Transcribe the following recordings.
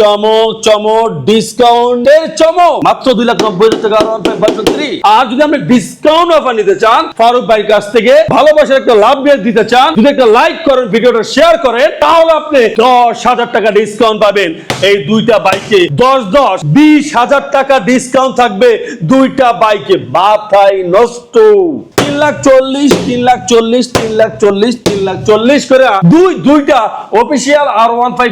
চমক চমক ডিসকাউন্টের চমক মাত্র দুই লাখ নব্বই টাকা আর যদি আপনি ডিসকাউন্ট অফার নিতে চান, ফারুক ভাইয়ের কাছ থেকে ভালোবাসার একটা লাভ দিয়ে দিতে চান, যদি একটা লাইক করেন, ভিডিওটা শেয়ার করেন, তাহলে আপনি দশ হাজার টাকা ডিসকাউন্ট পাবেন। এই দুইটা বাইকে দশ দশ, বিশ হাজার টাকা ডিসকাউন্ট থাকবে দুইটা বাইকে মাথায় নষ্ট। তিন লাখ চল্লিশ, তিন লাখ চল্লিশ, তিন লাখ চল্লিশ, তিন লাখ চল্লিশ করে দুই, দুইটা অফিসিয়াল আর ওয়ান ফাইভ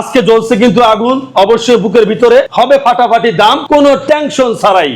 আজকে জ্বলছে কিন্তু আগুন, অবশ্যই বুকের ভিতরে হবে ফাটাফাটি দাম টেনশন ছাড়াই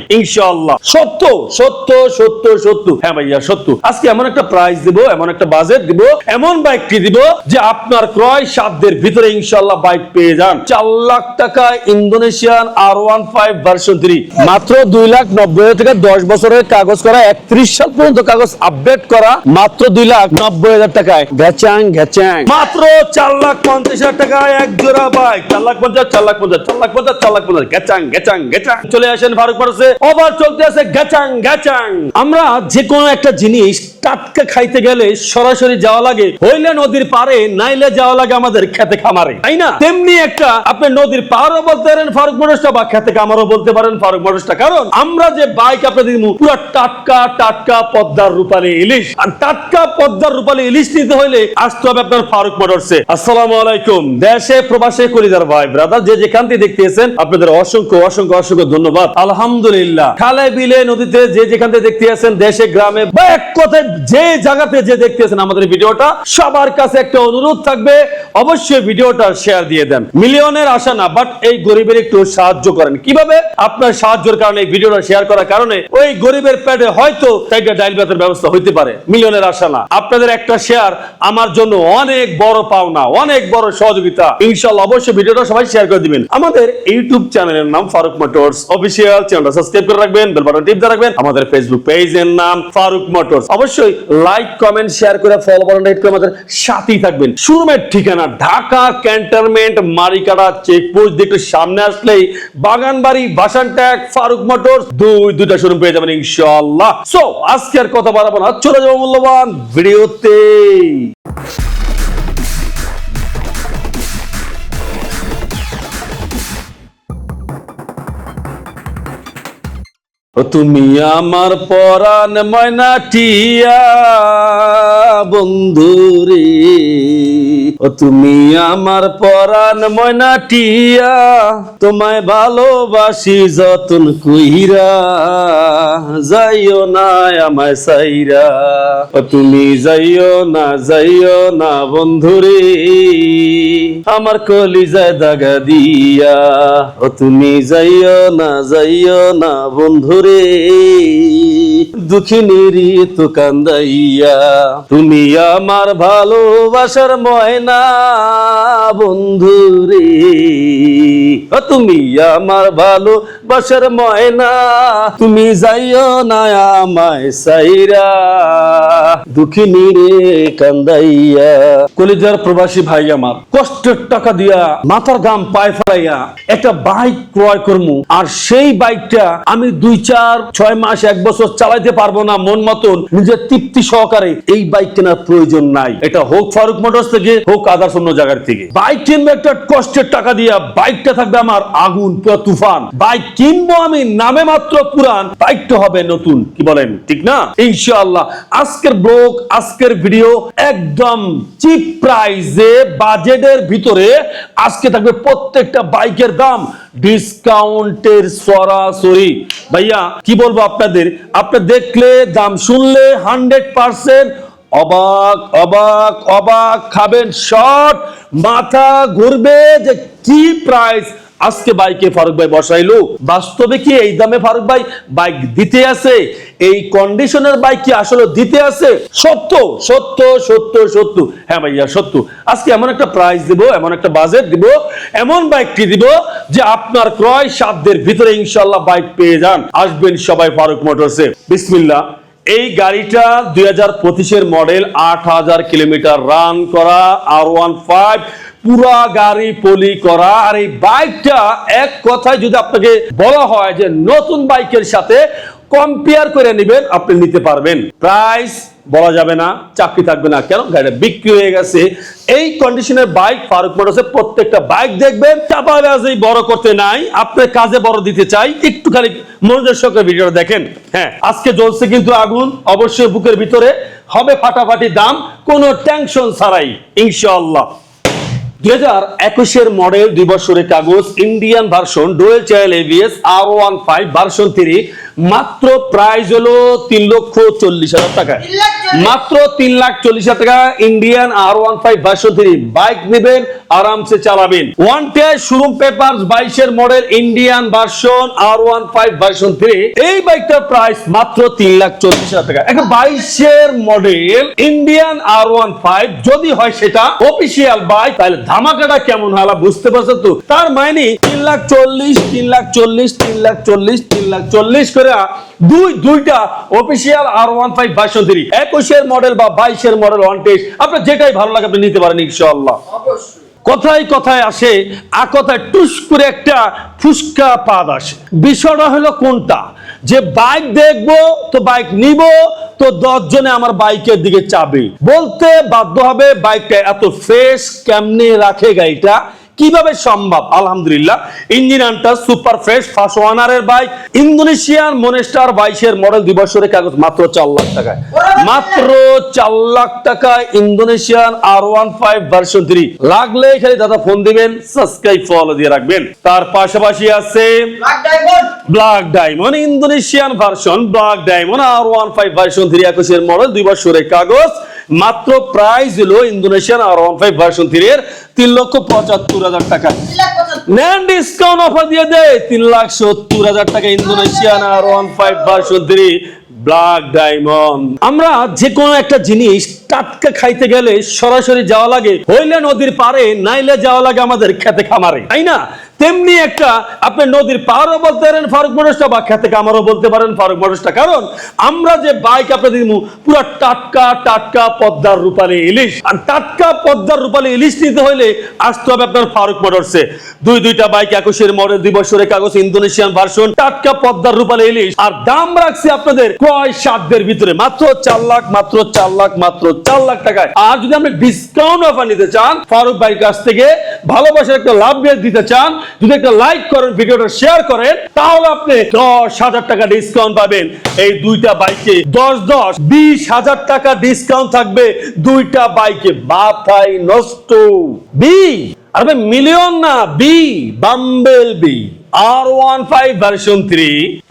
সত্য সত্য সত্য সত্য। হ্যাঁ ভাইয়া, সত্য। আজকে এমন একটা প্রাইস দিব, এমন একটা বাজেট দিব, এমন বাইকটি দিব যে আপনার ক্রয় সাধ্যের ভিতরে ইনশাআল্লাহ বাইক পেয়ে যান। চার লাখ টাকা Indonesian R one five version three মাত্র দুই লাখ নব্বই থেকে দশ বছরের কাগজ করা একত্রিশ সাল পর্যন্ত কাগজ আপডেট করা মাত্র দুই লাখ নব্বই হাজার টাকায়। ঘ্যাচাং ঘ্যাচাং। মাত্র চার লাখ পঞ্চাশ হাজার টাকায় এক জোড়া বাইক চার লাখ পঞ্চাশ চার লাখ পঞ্চাশ চার লাখ পঞ্চাশ চার লাখ পঞ্চাশ। ঘ্যাচাং ঘ্যাচাং ঘ্যাচাং। চলে আসেন ফারুক ফারুসে ওভার চলতে আছে ঘ্যাচাং ঘ্যাচাং। আমরা যে কোনো একটা জিনিস টাটকা খাইতে গেলে সরাসরি যাওয়া লাগে। হইলে নদীর পারে নাইলে যাওয়া লাগে আমাদের খেতে খামারে। তাই না? তেমনি একটা আপনি নদীর পারও বলতে পারেন ফারুক মোটরসটা বা খেতে খামারও বলতে পারেন ফারুক মোটরসটা কারণ আমরা যে বাইক আপনাদের দিব পুরো টাটকা টাটকা পদ্মার রূপালী ইলিশ। আর টাটকা, পদ্মার রূপালী ইলিশ নিতে হইলে আসতে হবে আপনার ফারুক মোটরসে আসসালামু আলাইকুম। দেশে, প্রবাসে কলিদার ভাই ব্রাদার যে যেখান থেকে দেখতেছেন, আপনাদের অসংখ্য অসংখ্য অসংখ্য ধন্যবাদ। আলহামদুলিল্লাহ। খালে, বিলে, নদীতে যে যেখান থেকে দেখতে আছেন দেশে, গ্রামে, বা এক কথায় যে জায়গাতে যে দেখতে আছেন আমাদের ভিডিওটা, সবার কাছে একটা অনুরোধ থাকবে, অবশ্যই ভিডিওটা শেয়ার দিয়ে দেন। মিলিয়নের আশা না বাট এই গরিবের একটু সাহায্য করেন। কীভাবে? আপনার সাহায্যের কারণে এই ভিডিওটা শেয়ার করার কারণে ওই গরিবের পেটে হয়তো একটা ডাইল ভাতের ব্যবস্থা হইতে পারে। মিলিয়নের আশা না। আপনাদের একটা শেয়ার আমার জন্য অনেক বড় পাওনা, অনেক বড় সহযোগিতা। ইনশাল্লাহ অবশ্যই ভিডিওটা সবাই শেয়ার করে দিবেন। আমাদের ইউটিউব চ্যানেলের নাম ফারুক মোটরস অফিসিয়াল। চ্যানেলটা সাবস্ক্রাইব করে রাখবেন বেল বাটন টিপ দিয়ে রাখবেন। আমাদের ফেসবুক পেজের নাম ফারুক মোটরস। অবশ্যই লাইক কমেন্ট শেয়ার করে ফলো বাটন হিট করে আমাদের সাথেই থাকবেন। শোরুমের ঠিকানা ঢাকা ক্যান্টনমেন্ট মারিকাটা চেকপোস্ট দিয়ে সামনে আসলেই বাগানবাড়ি বাসান ট্যাগ ফারুক মোটরস, দুই, দুইটা শোরুম পেয়ে যাবেন ইনশাআল্লাহ। সো আজকে আর কথা বাড়াবো না। চলে যাব মূল্যবান ভিডিওতে। ও তুমি আমার পরাণ ময়না টিয়া বন্ধুরে। ও তুমি আমার পরাণ ময়না টিয়া তোমায় ভালোবাসি যতন কইরা, যাইও না আমায় সাইরা। ও তুমি যাইও না যাইও না বন্ধুরে, আমার কলিজায় দাগা দিয়া। ও তুমি যাইও না যাইও না বন্ধুরে দুঃখিনীরি তো কান্দাইয়া, তুমি আমার ভালোবাসার ময়না বন্ধুরে ও তুমি আমার ভালোবাসার ময়না, তুমি যাইও না আমায় সাইরা। দুঃখিনী রে কান্দাইয়া, কলিজার প্রবাসী ভাই আমার, কষ্টের টাকা দিয়া মাথার গাম পায়ে ফেলাইয়া একটা বাইক ক্রয় করমু। আর সেই বাইকটা আমি দুই, চার, ছয় মাস, এক বছর চালাইতে পারব না, মন মতন, নিজের তৃপ্তি সহকারে এই বাইক কেনার প্রয়োজন নাই। এটা হোক ফারুক মোটরস থেকে, হোক আদার্স অন্য জায়গার থেকে। বাইক কিনবো একটা কষ্টের টাকা দিয়া বাইকটা থাকবে আমার আগুন, পুরো তুফান। বাইক কিনবো আমি নামে মাত্র পুরান বাইকটা হবে নতুন, কি বলেন, ঠিক না? ইনশাআল্লাহ, আজকের ব্লগ, আজকের ভিডিও একদম চিপ প্রাইসে বাজেটের ভিতরে আজকে থাকবে প্রত্যেকটা বাইকের দাম। ডিসকাউন্টের সরাসরি। ভাইয়া, কি বলব আপনাদের আপনি দেখলে, দাম শুনলে হান্ড্রেড পার্সেন্ট অবাক অবাক অবাক, খাবেন শর্ট মাথা ঘুরবে যে কি প্রাইস আজকে বাইকে ফারুক ভাই বসাইলো। বাস্তবে কি এই দামে ফারুক ভাই বাইক দিতে আছে? এই কন্ডিশনের বাইক কি আসলে দিতে আছে? সত্য সত্য সত্য সত্য। হ্যাঁ ভাইয়া, সত্য। আজকে এমন একটা প্রাইস দিব, এমন একটা বাজেট দিব, এমন বাইকটি দিব যে আপনার ক্রয় সাধ্যের ভিতরে ইনশাল্লাহ বাইক পেয়ে যান। আসবেন সবাই ফারুক মোটরসে। বিসমিল্লাহ। এই গাড়িটা দুই হাজার পঁচিশের মডেল আট হাজার কিলোমিটার রান করা আর ওয়ান ফাইভ পুরা গাড়ি পলি করা। আর এই বাইকটা এক কথায় যদি আপনাকে বলা হয় যে নতুন বাইকের সাথে কম্পেয়ার করে নেবেন, আপনি নিতে পারবেন। প্রাইস বলা যাবে না, চাকরি থাকবে না। কেন? গাড়িটা বিক্রি হয়ে গেছে। এই কন্ডিশনের বাইক ফারুক মোটরসে প্রত্যেকটা বাইক দেখবেন। চাপা চাপাবাজি বড় করতে নাই। আপনার কাজে বড় দিতে চাই। একটু খালি মনোযোগ সহকারে ভিডিওটা দেখেন। হ্যাঁ আজকে জ্বলছে কিন্তু আগুন। অবশ্যই বুকের ভিতরে হবে ফাটাফাটি দাম। কোনো টেনশন ছাড়াই, ইনশাআল্লাহ। দুই হাজার একুশের মডেল দুই বছরের কাগজ Indian version dual channel ABS R one five version three মাত্র প্রাইস হলো তিন লক্ষ চল্লিশ হাজার টাকা? মাত্র তিন লাখ চল্লিশ টাকা Indian R one five version three bike নেবেন, আরামসে চালাবেন। ওয়ান টেয়ার শোরুম পেপার বাইশের model Indian version R one five version three এই বাইকটার প্রাইস মাত্র তিন লাখ চল্লিশ টাকা। একটা বাইশের model Indian R one five যদি হয় সেটা অফিসিয়াল বাইক তাহলে ধামাকাটা কেমন হয় বুঝতে পারছ তো? তার মানে তিন লাখ চল্লিশ, তিন লাখ চল্লিশ, তিন লাখ চল্লিশ, তিন লাখ চল্লিশ করে দুই দুইটা official R one five version three একুশের মডেল বা বাইশের মডেল ওয়ান টেস্ট আপনার যেটাই ভালো লাগে আপনি নিতে পারেন ইনশাআল্লাহ। অবশ্যই। কথায় কথায় আসে টুস করে একটা ফুসকা পাদ আসে। বিষয়টা হলো কোনটা? যে বাইক দেখব তো বাইক নিব তো দশ জনে আমার বাইকের দিকে চাবে। বলতে বাধ্য হবে বাইকটা এত ফ্রেশ কেমনে রাখে গাড়িটা? কীভাবে সম্ভব? আলহামদুলিল্লাহ ইঞ্জিনিয়ারটা সুপার ফ্রেশ ফার্স্ট ওয়ানারের বাইক ইন্দোনেশিয়ান মনেস্টার বাইশের মডেল দুই বছরের কাগজ মাত্র চার লাখ টাকায়। মাত্র চার লাখ টাকায় Indonesian R one five version three লাগলে খালি দাদা ফোন দিবেন সাবস্ক্রাইব ফলো দিয়ে রাখবেন। তার পাশাপাশি আছে black diamond black diamond Indonesian version black diamond R one five version three একুশের মডেল দুই বছরের কাগজ। মাত্র প্রাইস হলো Indonesian R one five version three এর তিন লক্ষ পঁচাত্তর হাজার টাকা। নেন ডিসকাউন্ট অফার দিয়ে দে। তিন লাখ সত্তর হাজার টাকা Indonesian R one five version three black diamond আমরা যে কোনো একটা জিনিস টাটকা খাইতে গেলে সরাসরি যাওয়া লাগে। হইলে নদীর পারে নাইলে যাওয়া লাগে আমাদের খেতে খামারে। তাই না? তেমনি একটা আপনি নদীর পারও বলতে পারেন, ফারুক মোটরসটা বা খেতে খামারও বলতে পারেন, ফারুক মোটরসটা কারণ আমরা যে বাইক আপনাদের দিমু, পুরো টাটকা টাটকা পদ্মার রূপালী ইলিশ। আর টাটকা পদ্মার রূপালী ইলিশ নিতে হইলে আসতে হবে আপনার ফারুক মোটরসে দুই দুইটা বাইক একুশের মডেল দুই বছরের কাগজ, ইন্দোনেশিয়ান ভার্সন টাটকা পদ্মার রূপালী ইলিশ। আর দাম রাখছি আপনাদের ক্রয় সাধ্যের ভিতরে, মাত্র চার লাখ, মাত্র চার লাখ, মাত্র চার লাখ টাকায়। আর যদি আপনি ডিসকাউন্ট অফার নিতে চান, ফারুক ভাইয়ের কাছ থেকে ভালোবাসার একটা লাভ দিতে চান যদি একটা লাইক করেন, ভিডিওটা শেয়ার করেন, তাহলে আপনি দশ হাজার টাকা ডিসকাউন্ট পাবেন। এই দুইটা বাইকে দশ দশ, বিশ হাজার টাকা ডিসকাউন্ট থাকবে দুইটা বাইকে মাথায় নষ্ট। বি। আরে মিলিয়ন না, bee bumble bee R one five version three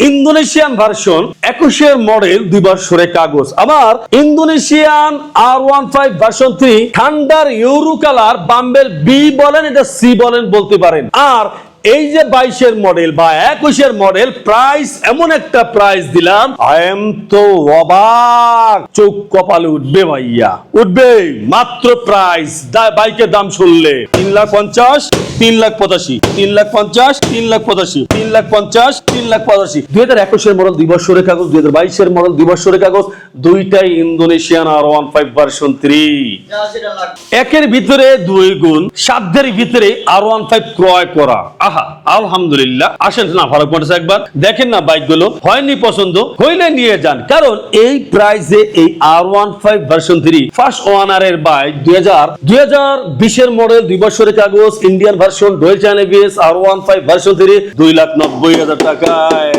Indonesian version একুশের মডেল দুই বছরের কাগজ। আবার Indonesian R one five version three thunder euro colour bumble bee বলেন, এটা সি বলেন বলতে পারেন। আর এই যে বাইশের মডেল বা একুশের মডেল প্রাইস এমন একটা প্রাইস দিলাম। আই এম তো অবাক। চোখ কপালে উঠবে ভাইয়া। উঠবে মাত্র প্রাইস বাইকের দাম শুনলে। তিন লাখ পঞ্চাশ, তিন লাখ পঁচাশি। তিন লাখ পঞ্চাশ, তিন লাখ পঁচাশি। তিন লাখ পঞ্চাশ, তিন লাখ পঁচাশি। দুই হাজার একুশের মডেল দুই বছরের কাগজ, দুই হাজার বাইশের মডেল দুই বছরের কাগজ, দুইটাই Indonesian R one five version three. একের ভিতরে দুই গুণ, সাধ্যের ভিতরে আর ওয়ান ফাইভ ক্রয় করা। আহা! আলহামদুলিল্লাহ। আসেন না, ফারুক মোটরস একবার। দেখেন না বাইকগুলো হয়নি পছন্দ, হইলে নিয়ে যান। কারণ এই প্রাইসে এই R one five version three first owner এর বাইক দুই হাজার দুই হাজার বিশের মডেল দুই বছরের কাগজ Indian version dual channel R one five version three দুই লাখ নব্বই হাজার টাকায়।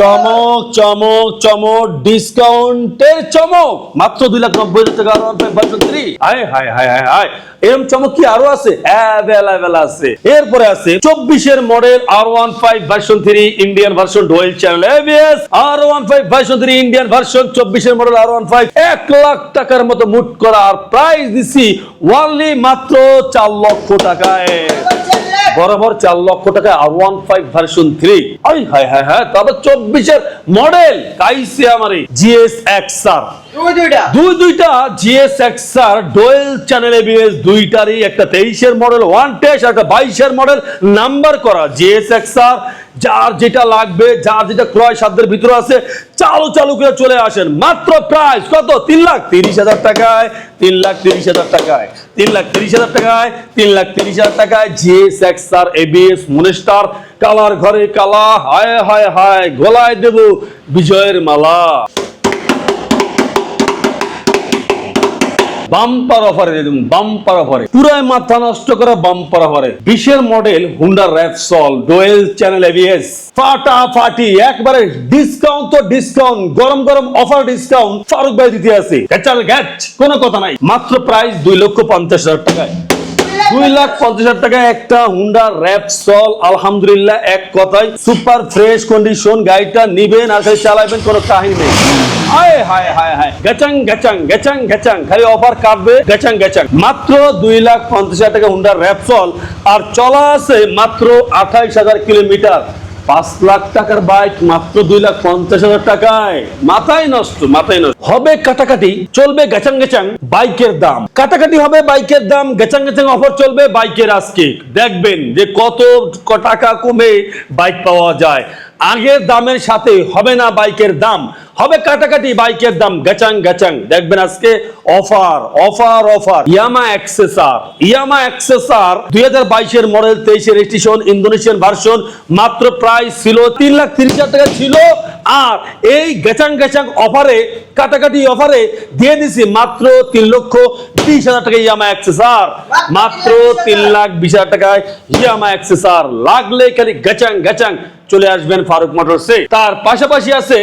চমক চমক চমক ডিসকাউন্টের চমক। মাত্র দুই লাখ নব্বই হাজার টাকা থ্রি হায় হায় হায় হায় এরকম চমক কি আরও আছে? অ্যাভেলেবেল আছে। এরপরে আছে চব্বিশের model R one five version three Indian version dual channel ABS R one five version three Indian version চব্বিশের মডেল আর ওয়ান ফাইভ এক লাখ টাকার মতো মুট করা আর প্রাইস দিছি ওয়ানলি মাত্র চার লক্ষ টাকায়। বরাবর চার লক্ষ টাকা R one five version three high হাই হ্যাঁ তবে চব্বিশের মডেল কাইসে আমারে। জিএস এক্স আর দুই দুইটা। দুই দুইটা GS X R dual channel ABS দুইটারই একটা তেইশের মডেল ওয়ান টেস্ট একটা বাইশের মডেল নাম্বার করা জিএস এক্স আর যার যেটা লাগবে যার যেটা ক্রয় সাধ্যের ভিতরে আছে চালু চালু করে চলে আসেন। মাত্র প্রাইস কত? তিন লাখ তিরিশ হাজার টাকায় তিন লাখ তিরিশ হাজার টাকায়। তিন লাখ তিরিশ হাজার টাকায়, তিন লাখ তিরিশ হাজার টাকায় GS X R ABS monster colour ঘরে কালা, হায় হায় হায়, গলায় দেব বিজয়ের মালা। বাম্পার অফারে বাম্পার অফারে। মাথা নষ্ট করা বাম্পার অফারে। বিশের model Honda Repsol dual channel ফাটি একবারে ডিসকাউন্ট তো ডিসকাউন্ট গরম গরম অফার ডিসকাউন্ট ফারুক ভাই দিতে আছে। কোনো কথা নাই। মাত্র প্রাইস দুই লক্ষ পঞ্চাশ হাজার টাকায়। দুই লাখ পঞ্চাশ হাজার টাকায় একটা হুন্ডা র্যাপসল আলহামদুলিল্লাহ, এক কথায়। সুপার ফ্রেশ কন্ডিশন গাড়িটা নিবেন আর চালাবেন, কোনো কাহিনী নেই। হায় হায় হায় হায়। গেচাং গেচাং গেচাং গেচাং। খালি অফার কাটবে, গেচাং গেচাং। মাত্র দুই লাখ পঞ্চাশ হাজার টাকা হুন্ডা র্যাপসল আর চলা আছে মাত্র আঠাইশ হাজার কিলোমিটার। পাঁচ লাখ টাকার বাইক মাত্র দুই লাখ পঞ্চাশ হাজার টাকায়। মাথায় নষ্ট মাথায় নষ্ট। হবে কাটাকাটি, চলবে গেচাং গেচাং, বাইকের দাম। কাটাকাটি হবে বাইকের দাম, গেচাং গেচাং অফার চলবে বাইকের আজকে। দেখবেন যে কত টাকা কমে বাইক পাওয়া যায়। আগের দামের সাথে হবে না বাইকের দাম। হবে কাটাকাটি বাইকের দাম, গেচাং গেচাং। দেখবেন আজকে offer offer offer. Yamaha XSR Yamaha XSR দুই হাজার বাইশের মডেল, তেইশের রেজিস্ট্রেশন, ইন্দোনেশিয়ান ভার্সন, মাত্র প্রাইস ছিল তিন লাখ তিরিশ হাজার টাকা ছিল। আর এই গেচাং গেচাং অফারে, কাটাকাটি অফারে দিয়ে দিছি মাত্র তিন লক্ষ বিশ হাজার টাকা ইয়ামা এক্সেসার মাত্র তিন লাখ বিশ হাজার টাকায় ইয়ামা এক্সেসার লাগলে খালি গেচাং গেচাং চলে আসবেন ফারুক মোটরসে। তার পাশাপাশি আছে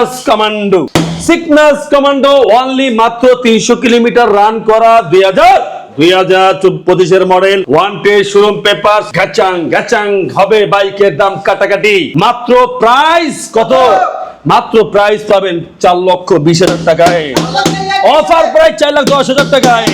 signals commando signals commando only মাত্র তিনশো কিলোমিটার রান করা দুই হাজার। দুই হাজার মডেল ওয়ান টে শোরুম পেপার গাচাং গাচাং হবে বাইকের দাম কাটাকাটি। মাত্র প্রাইস কত? মাত্র প্রাইস পাবেন চার লক্ষ বিশ হাজার টাকায়। অফার প্রাইস চার লাখ দশ হাজার টাকায়।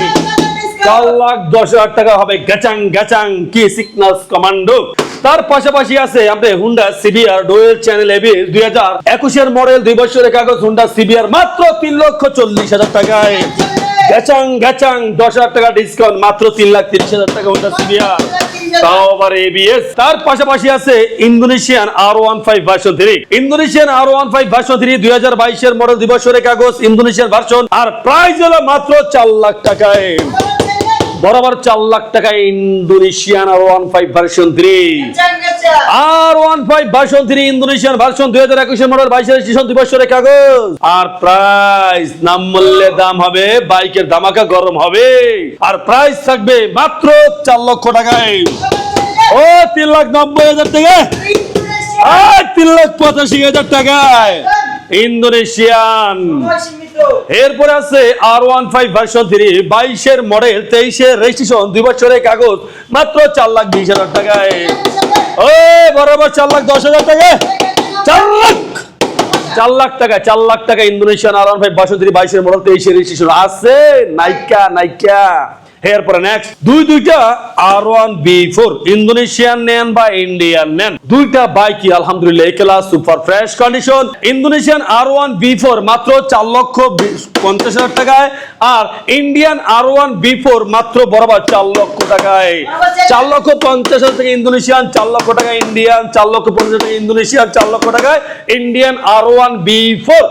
চার লাখ দশ হাজার টাকা হবে গ্যাচাং গ্যাচাং কি সিগনালস কমান্ডো তার পাশাপাশি আছে আপনি Honda CBR dual channel AB দুই হাজার একুশের মডেল দুই বছরের কাগজ হুন্ডা সিবিআর মাত্র তিন লক্ষ চল্লিশ হাজার টাকায়। গ্যাচাং গ্যাচাং, দশ হাজার টাকা ডিসকাউন্ট মাত্র তিন লাখ তিরিশ হাজার টাকা হুন্ডা সিবিআর তাও আবার এবিএস তার পাশাপাশি আছে Indonesian R one five version three Indonesian R one five version three দুই হাজার বাইশের মডেল দুই বছরের কাগজ ইন্দোনেশিয়ান ভার্সন আর প্রাইস হলো মাত্র চার লাখ টাকায়। বরাবর চার লাখ টাকায় Indonesian R one five version three R one five version three Indonesian version দুই হাজার একুশের মডেল বাইশের স্টেশন দুই বছরের কাগজ। আর প্রাইস নাম মূল্যে দাম হবে, বাইকের দামাকা গরম হবে। আর প্রাইস থাকবে মাত্র চার লক্ষ টাকায়। ও, তিন লাখ নব্বই হাজার টাকা তিন লাখ পঁচাশি হাজার টাকায়। ইন্দোনেশিয়ান। এরপরে আছে R one five version three বাইশের মডেল তেইশের রেজিস্ট্রেশন দুই বছরের কাগজ মাত্র চার লাখ বিশ হাজার টাকায়। বরাবর চার লাখ দশ হাজার টাকা চার লাখ! চার লাখ টাকা চার লাখ টাকা Indonesian R one five version three বাইশের মডেল তেইশের রেজিস্ট্রেশন আছে। নাইকা নাইকা। এরপরে নেক্সট দুই দুইটা R one B four Indonesian নেন বা ইন্ডিয়ান নেন দুইটা বাইকই আলহামদুলিল্লাহ একলা super fresh condition Indonesian R one B four মাত্র চার লক্ষ পঞ্চাশ হাজার টাকায়, আর Indian R one B four মাত্র বরাবর চার লক্ষ টাকায়। চার লক্ষ পঞ্চাশ হাজার টাকা ইন্দোনেশিয়ান চার লক্ষ টাকা ইন্ডিয়ান চার লক্ষ পঞ্চাশ টাকা ইন্দোনেশিয়ান চার লক্ষ টাকায় Indian R one B four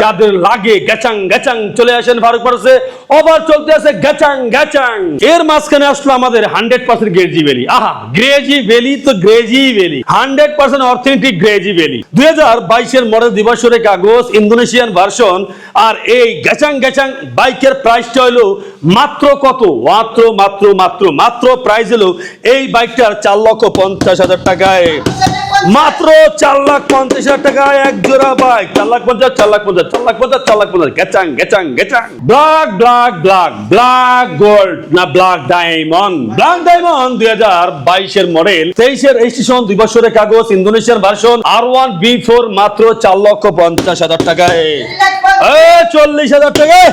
যাদের লাগে গ্যাচাং গ্যাচাং চলে আসেন ফারুক পারসে ওভার চলতে আছে গ্যাচাং গ্যাচাং। এর মাঝখানে আসলো আমাদের হান্ড্রেড পার্সেন্ট গ্রেজি ভ্যালি। আহা, গ্রেজি ভ্যালি তো গ্রেজি ভ্যালি। হান্ড্রেড পার্সেন্ট অর্থনৈতিক গ্রেজি ভ্যালি। দুই হাজার বাইশের মডেল দিবসরের কাগজ ইন্দোনেশিয়ান ভার্সন, আর এই গ্যাচাং গ্যাচাং বাইকের প্রাইসটা হলো মাত্র কত? মাত্র মাত্র মাত্র মাত্র প্রাইস হলো এই বাইকটার চার লক্ষ পঞ্চাশ হাজার টাকায়। মাত্র চার লাখ পঞ্চাশ হাজার টাকায় এক জোড়া বাইক চার লাখ পঞ্চাশ চার লাখ পঞ্চাশ চার লাখ পঞ্চাশ চার লাখ পঞ্চাশ। গেচাং গেচাং গেচাং। Black black black black gold না ব্ল্যাক ডায়মন্ড ব্ল্যাক ডায়মন্ড দুই হাজার বাইশের মডেল তেইশের রেজিস্ট্রেশন দুই বছরের কাগজ ইন্দোনেশিয়ার version R one B four মাত্র চার লক্ষ পঞ্চাশ হাজার টাকায়। চল্লিশ হাজার টাকায়।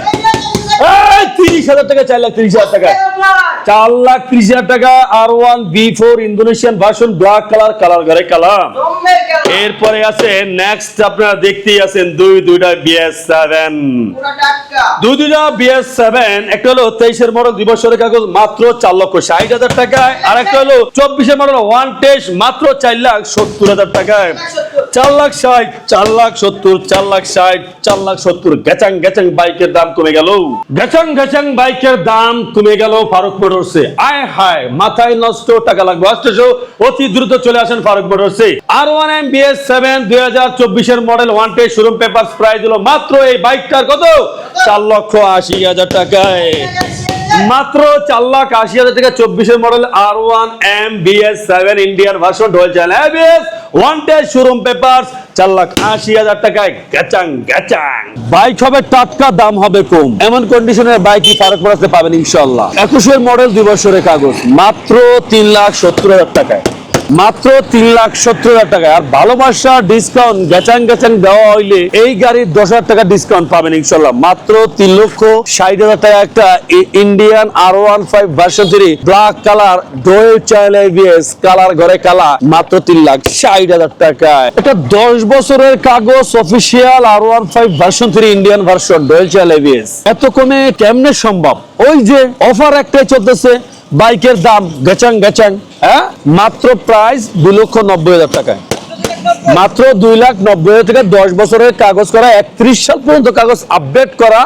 এরপরে আছে নেক্সট আপনারা দেখতেই আছেন, দুই দুইটা বিএস সেভেন দুই দুইটা বিএস সেভেন একটা হলো তেইশের মডেল দুই বছরের কাগজ, মাত্র চার লক্ষ ষাট হাজার টাকায়। আর একটা হলো চব্বিশের মডেল ওয়ান টেস্ট মাত্র চার লাখ সত্তর হাজার টাকায়। চার লাখ ষাট, চার লাখ সত্তর, চার লাখ ষাট, চার লাখ সত্তর বাইকের দাম কমে গেল। বাইকের দাম কমে গেল, ফারুক মোটরসে। আয় হায়, মাথায় নষ্ট, টাকা লাগবে। অষ্টশো অতি দ্রুত চলে আসেন Faruk মোটরসে। R one M BS seven দুই হাজার চব্বিশের model one showroom paper price হলো মাত্র এই বাইকটার কত? চার লক্ষ আশি হাজার টাকায়। মাত্র চার লাখ আশি হাজার টাকা চব্বিশের model R one M BS seven Indian version dual channel ABS one test showroom paper চার লাখ আশি হাজার টাকায় গ্যাচাং গ্যাচাং। বাইক হবে টাটকা দাম হবে কম। এমন কন্ডিশনের বাইকই ফারুক পড়াতে পাবেন ইনশাল্লাহ একুশের মডেল দুই বছরের কাগজ মাত্র তিন লাখ সত্তর হাজার টাকায়। মাত্র তিন লাখ সত্তর হাজার টাকা। আর ভালোবাসা ডিসকাউন্ট গ্যাচাং গ্যাচাং দেওয়া হইলে এই গাড়ির দশ হাজার টাকা ডিসকাউন্ট পাবেন ইনশাল্লাহ মাত্র তিন লক্ষ ষাট হাজার টাকা একটা Indian R one five version three black colour dual channel colour ঘরে কালা মাত্র তিন লাখ ষাট হাজার টাকায় এটা দশ বছরের কাগজ official R one five version three Indian version dual channel ABS এত কমে কেমনে সম্ভব? ওই যে অফার একটাই চলতেছে, বাইকের দাম গেচাং গেচাং হ্যাঁ? মাত্র প্রাইস দু লক্ষ নব্বই হাজার টাকায়। মাত্র দুই লাখ নব্বই হাজার টাকা দশ বছরের কাগজ করা, একত্রিশ সাল পর্যন্ত কাগজ আপডেট করা,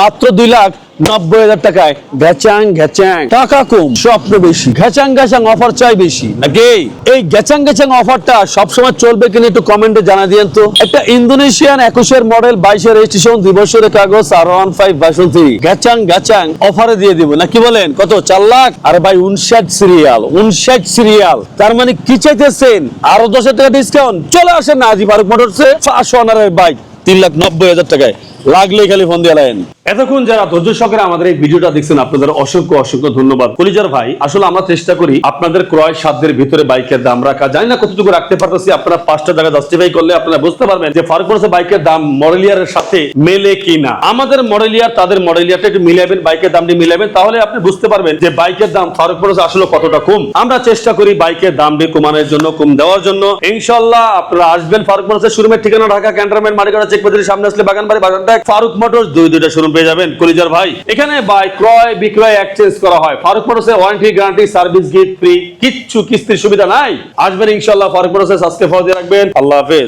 মাত্র দুই লাখ নব্বই হাজার টাকায়। ঘ্যাচাং ঘ্যাচাং। টাকা কম স্বপ্ন বেশি। ঘ্যাচাং ঘ্যাচাং অফার চাই বেশি। নাকি? এই ঘ্যাচাং ঘ্যাচাং অফারটা সবসময় চলবে কিনা একটু কমেন্টে জানা দিয়েন তো। একটা ইন্দোনেশিয়ান একুশের মডেল বাইশের রেজিস্ট্রেশন দুই বছরের কাগজ R one five version three ঘ্যাচাং ঘ্যাচাং অফারে দিয়ে দিব। না কি বলেন? কত? চার লাখ? আরে ভাই উনষাট সিরিয়াল উনষাট সিরিয়াল তার মানে কি চাইতেছেন? আরও দশ হাজার টাকা ডিসকাউন্ট চলে আসেন না আজি ফারুক মোটরসে ফার্স্ট ওনারের বাইক তিন লাখ নব্বই হাজার টাকায়। লাগলে খালি ফোন দিয়ে লাইন। এতক্ষণ যারা ধৈর্য সহকারে আমাদের এই ভিডিওটা দেখছেন, আপনাদের অসংখ্য অসংখ্য ধন্যবাদ। কলিজার ভাই, আসলে আমরা চেষ্টা করি আপনাদের ক্রয় সাধ্যের ভিতরে বাইকের দাম রাখা। জানি না কতটুকু রাখতে পারতেছি, আপনারা পাঁচটা টাকা জাস্টিফাই করলে আপনারা বুঝতে পারবেন যে ফারুক বাইকের দাম মডেলিয়ারের সাথে মেলে কিনা। আমাদের মডেলিয়ার তাদের মডেলিয়ারটা একটু মিলাবেন, বাইকের দামটি মিলাবেন, তাহলে আপনি বুঝতে পারবেন যে বাইকের দাম ফারুক আসলে কতটা কম। আমরা চেষ্টা করি বাইকের দামটি কমানোর জন্য, কম দেওয়ার জন্য। ইনশাল্লাহ আপনারা আসবেন ফারুক মোটরসের শোরুমের ঠিকানা, ঢাকা ক্যান্টনমেন্ট, মালিকানা চেক সামনে আসলে বাগানবাড়ি বাগানটাক ফারুক মোটরস দুই দুইটা শোরুম পেয়ে যাবেন কলিজার ভাই। এখানে বাই ক্রয়, বিক্রয় এক্সচেঞ্জ করা হয়। Faruk মোটরসে warranty guarantee service gift free কিচ্ছু কিস্তির সুবিধা নাই। আসবেন ইনশাল্লাহ ফারুক মোটরসে। সাবস্ক্রাইব দিয়ে রাখবেন। আল্লাহ হাফেজ।